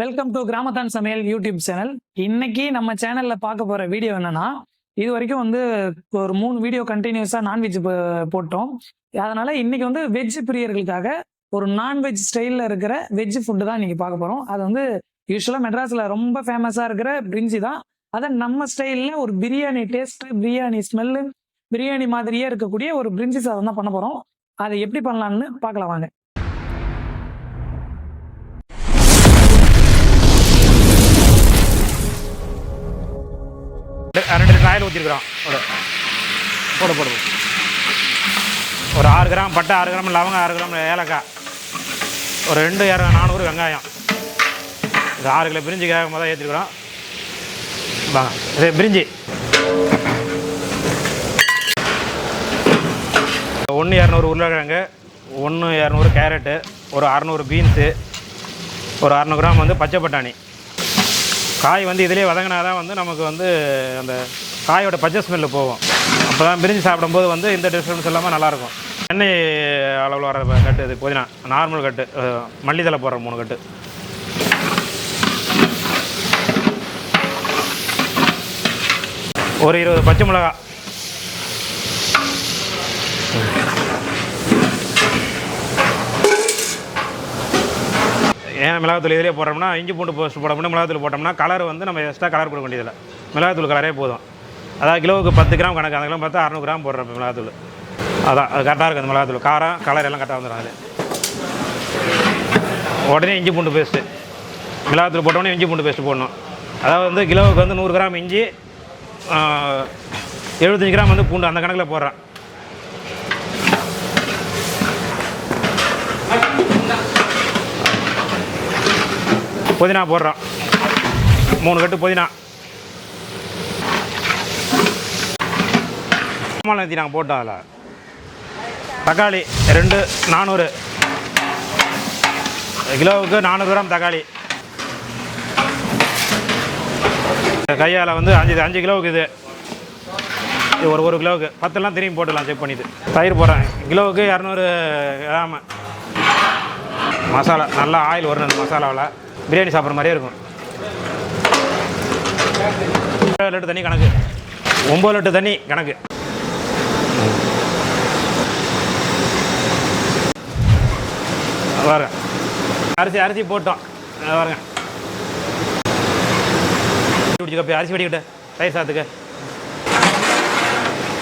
Welcome to கிராமத்தான் சமையல் YouTube channel இன்னைக்கு நம்ம சேனல்ல பார்க்க போற வீடியோ என்னன்னா இது வரைக்கும் வந்து ஒரு மூணு வீடியோ கண்டினியூஸா நான்வெஜ் போட்டோம். அதனால இன்னைக்கு வந்து வெஜ் பிரியர்களுக்காக ஒரு நான்வெஜ் ஸ்டைலில் இருக்கிற வெஜ் ஃபுட்டு தான் இன்னைக்கு பார்க்க போறோம். அது வந்து யூஸ்வலாக மெட்ராஸில் ரொம்ப ஃபேமஸாக இருக்கிற பிரிஞ்சி தான். அதை நம்ம ஸ்டைலில் ஒரு பிரியாணி டேஸ்ட் பிரியாணி ஸ்மெல்லு பிரியாணி மாதிரியே இருக்கக்கூடிய ஒரு பிரிஞ்சி சாதம் தான் பண்ண போகிறோம் அதை எப்படி பண்ணலாம்னு பார்க்கலாம் வாங்க. ரெண்டு ரெண்டு லிட்டர் ஆயில் ஊற்றிருக்கிறோம் போடு போடு போடு. ஒரு ஆறு கிராம் பட்டை ஆறு கிராம் லவங்க ஆறு கிராம் ஏலக்காய். ஒரு ரெண்டு இரநூறு நானூறு வெங்காயம். இது ஆறு கிலோ பிரிஞ்சு கேட்கும் தான் ஏற்றிருக்கிறோம் வாங்க இது பிரிஞ்சி. ஒன்று இரநூறு உருளைக்கிழங்கு ஒன்று இரநூறு கேரட்டு ஒரு அறநூறு பீன்ஸு ஒரு அறநூறு கிராம் வந்து பச்சை பட்டாணி. காய் வந்து இதிலே வதங்கினா தான் வந்து நமக்கு வந்து அந்த காயோட பச்சை ஸ்மெல்லு போகும். அப்போ தான் பிரிஞ்சு சாப்பிடும்போது வந்து இந்த டிஃப்ரென்ஸ் இல்லாமல் நல்லாயிருக்கும். எண்ணெய் அளவில் வர கட்டு இது புதினா நார்மல் கட்டு மல்லித்தலை போடுற மூணு கட்டு. ஒரு இருபது பச்சை மிளகா. ஏன் மிளகாத்தூள் இதிலே போடுறோம்னா இஞ்சி பூண்டு போஸ்ட் போட்டோம்னா மிளகாத்தூள் போட்டோம்னா கலர் வந்து நம்ம எக்ஸ்ட்ரா கலர் கொடுக்க வேண்டியதில்லை. மிளகாத்தூள் கலரே போதும். அதாவது கிலோவுக்கு பத்து கிராம் கணக்கு அந்த கிலோ பார்த்தா அறநூறு கிராம் போடுறோம் மிளகாத்தூள் அதான் அது கரெக்டாக இருக்குது அந்த மிளகாத்தூள் காரம் கலர் எல்லாம் கரெக்டாக வந்துடும் அது உடனே இஞ்சி பூண்டு பேஸ்ட்டு மிளகாத்தூள் போட்டோடனே இஞ்சி பூண்டு பேஸ்ட்டு போடணும். அதாவது வந்து கிலோவுக்கு வந்து நூறு கிராம் இஞ்சி எழுபத்தஞ்சி கிராம் வந்து பூண்டு அந்த கணக்கில் போடுறேன். புதினா போடுறோம். மூணு கட்டு புதினா. மாலத்தி நாங்கள் போட்டோம் அதில். தக்காளி ரெண்டு நானூறு. கிலோவுக்கு நானூறு கிராம் தக்காளி. கையால் வந்து அஞ்சு அஞ்சு கிலோவுக்கு இது. இது ஒரு ஒரு கிலோவுக்கு. பத்தெல்லாம் திரும்பி போட்டுடலாம் செக் பண்ணிட்டு. தயிர் போடுறேன். கிலோவுக்கு இரநூறு கிராமு. மசாலா நல்லா ஆயில் வரணும் மசாலாவில். பிரியாணி சாப்பிட்ற மாதிரியே இருக்கும். லிட்டர் தண்ணி கணக்கு. ஒம்பது லிட்டர் தண்ணி கணக்கு. வரேன் அரிசி அரிசி போட்டோம். வரேங்க பாருங்க. குடிச்சு கப்பி அரிசி வெடிக்கிட்ட தயிர் சாத்துக்கு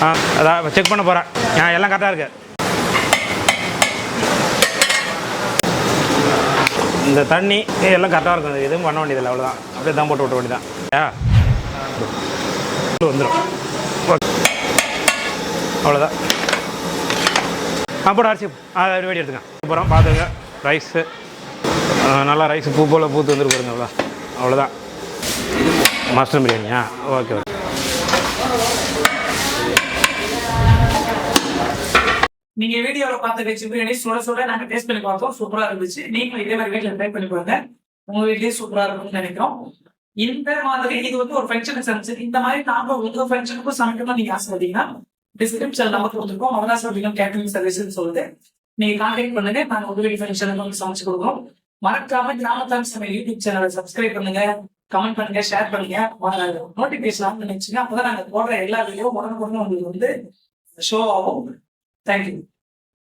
ஆ அதான் செக் பண்ண போகிறேன் ஆ எல்லாம் கரெக்டாக இருக்குது இந்த தண்ணி எல்லாம் கரெக்டாக இருக்கும். எதுவும் பண்ண வேண்டியதில்லை அவ்வளோதான் அப்படியே தான் போட்டு விட்ட வேண்டியதான் ஆ வந்துடும் அவ்வளோதான் அப்புறம் அரிசி. அதை வெடி எடுத்துங்க அப்புறம் பார்த்துங்க ரைஸு நல்லா ரைஸ் பூ போல் பூத்து வந்துட்டு பாருங்க அவ்வளோ அவ்வளோதான் மஷ்ரூம் பிரியாணியா ஓகே ஓகே. நீங்க வீடியோல பார்த்த வெஜ் பிரியாணி சுட சுட நாங்க டேஸ்ட் பண்ணி பார்த்தோம் சூப்பரா இருந்துச்சு. நீங்களும் இதே மாதிரி வீட்டுல ட்ரை பண்ணி பாருங்க. உங்க வீட்லயே சூப்பரா இருக்கும்னு நினைக்கிறோம். இந்த மாதிரி இது வந்து ஒரு ஃபங்க்ஷனுக்கு சமைச்சு இந்த மாதிரி நாம உங்க ஃபங்க்ஷனுக்கும் சமைக்கணும்னு நீங்க ஆசைப்பட்டீங்கன்னா டிஸ்கிரிப்ஷன் நம்பர் கொடுத்துருக்கோம். மகராசா பிரியாணி கேட்டரிங் சர்வீஸ்னு சொல்லிட்டு நீங்க கான்டாக்ட் பண்ணுங்க. நாங்க உங்க வீட்டு ஃபங்க்ஷனுக்கு வந்து சமைச்சு கொடுக்குறோம். மறக்காம கிராமத்தான் சமையல் யூடியூப் சேனலை சப்ஸ்கிரைப் பண்ணுங்க. கமெண்ட் பண்ணுங்க ஷேர் பண்ணுங்க. நோட்டிபிகேஷன் ஆன் பண்ணி வச்சுங்க. அப்பதான் நாங்க போடுற எல்லா வீடியோ உடனுக்குடனே உங்களுக்கு வந்து ஷோ ஆகும். Thank you.